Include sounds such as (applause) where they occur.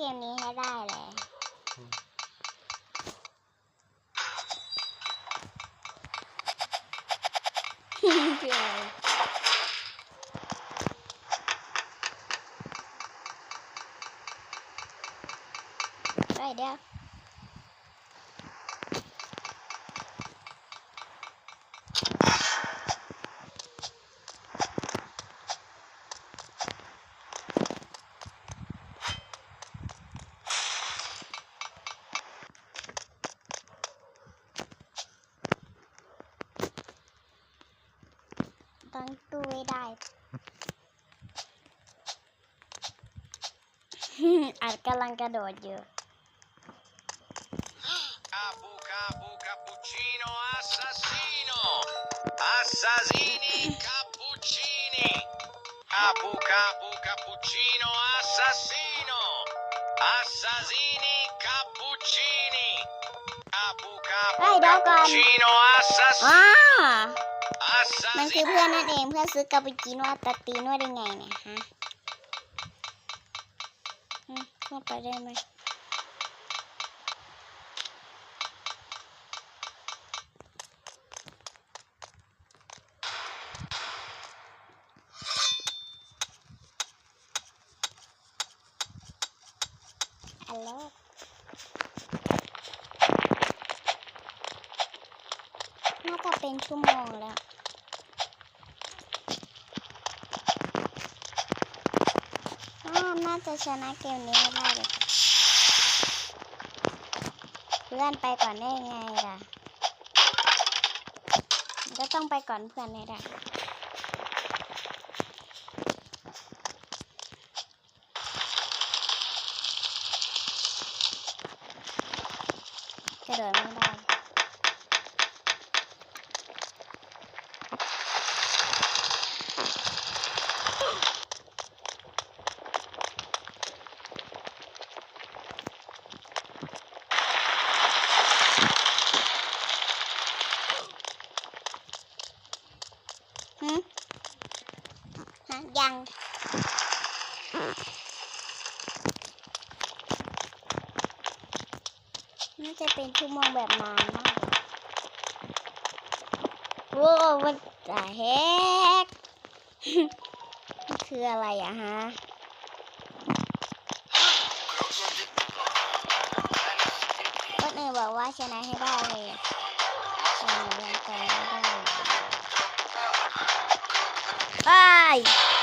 เกมนี้ให้ได้เลย right there. ต้องตู้ไว้ได้ อาจกำลังกระโดดอยู่ (laughs) Capu capu cappuccino assassino assassini cappuccini capu capu cappuccino assassino assassini cappuccini capu capu Dai, Dogon. cappuccino อ้า assassino มัน คือเพื่อนนั่นเองเพื่อนซื้อกาปูชิโน่ตัดตีนวดได้ไงเนี่ยฮะมเข้าไปได้ไหมอัลโหลน่าจะเป็นชั่วโมงแล้ว อ้าว น่าจะชนะเกมนี้ได้เลยเพื่อนไปก่อนได้ไงล่ะ ก็ต้องไปก่อนเพื่อนให้ได้กระโดดไม่ได้ หืมฮะ ยัง น่าจะเป็นชั่วโมงแบบนานมากโว้ววันจะแฮกคืออะไรอะฮะก็เนยบอกว่าชนะให้ได้เลยอะแต่หนูยังไปไม่ได้เ